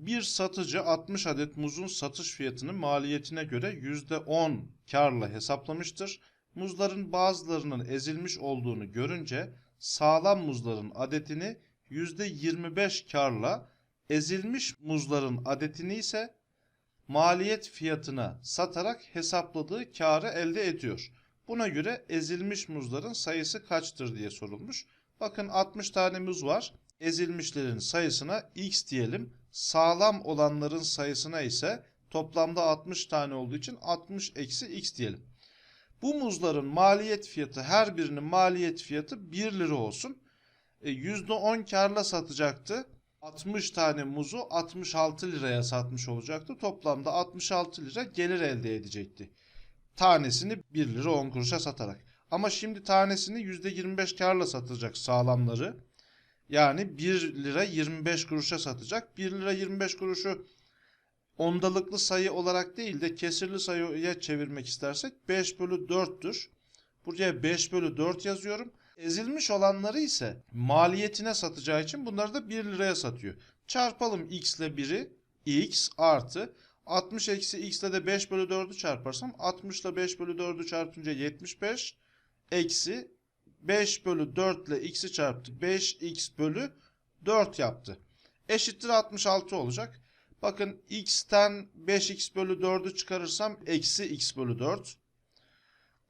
Bir satıcı 60 adet muzun satış fiyatını maliyetine göre %10 karla hesaplamıştır. Muzların bazılarının ezilmiş olduğunu görünce sağlam muzların adetini %25 karla, ezilmiş muzların adetini ise maliyet fiyatına satarak hesapladığı karı elde ediyor. Buna göre ezilmiş muzların sayısı kaçtır diye sorulmuş. Bakın 60 tane muz var. Ezilmişlerin sayısına x diyelim. Sağlam olanların sayısına ise toplamda 60 tane olduğu için 60 eksi x diyelim. Bu muzların maliyet fiyatı her birinin maliyet fiyatı 1 lira olsun. E, %10 karla satacaktı. 60 tane muzu 66 liraya satmış olacaktı. Toplamda 66 lira gelir elde edecekti. Tanesini 1 lira 10 kuruşa satarak. Ama şimdi tanesini %25 karla satacak sağlamları. Yani 1 lira 25 kuruşa satacak. 1 lira 25 kuruşu ondalıklı sayı olarak değil de kesirli sayıya çevirmek istersek 5 bölü 4'tür. Buraya 5 bölü 4 yazıyorum. Ezilmiş olanları ise maliyetine satacağı için bunları da 1 liraya satıyor. Çarpalım x ile 1'i x artı 60 eksi x ile de 5 bölü 4'ü çarparsam 60 ile 5 bölü 4'ü çarpınca 75 eksi 5 bölü 4 ile x'i çarptı. 5x bölü 4 yaptı. Eşittir 66 olacak. Bakın x'ten 5x bölü 4'ü çıkarırsam eksi x bölü 4.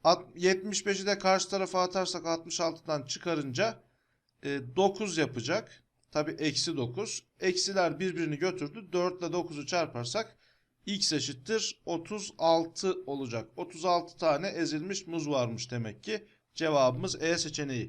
At- 75'i de karşı tarafa atarsak 66'dan çıkarınca e, 9 yapacak. Tabi eksi 9. Eksiler birbirini götürdü. 4 ile 9'u çarparsak x eşittir 36 olacak. 36 tane ezilmiş muz varmış demek ki. Cevabımız E seçeneği.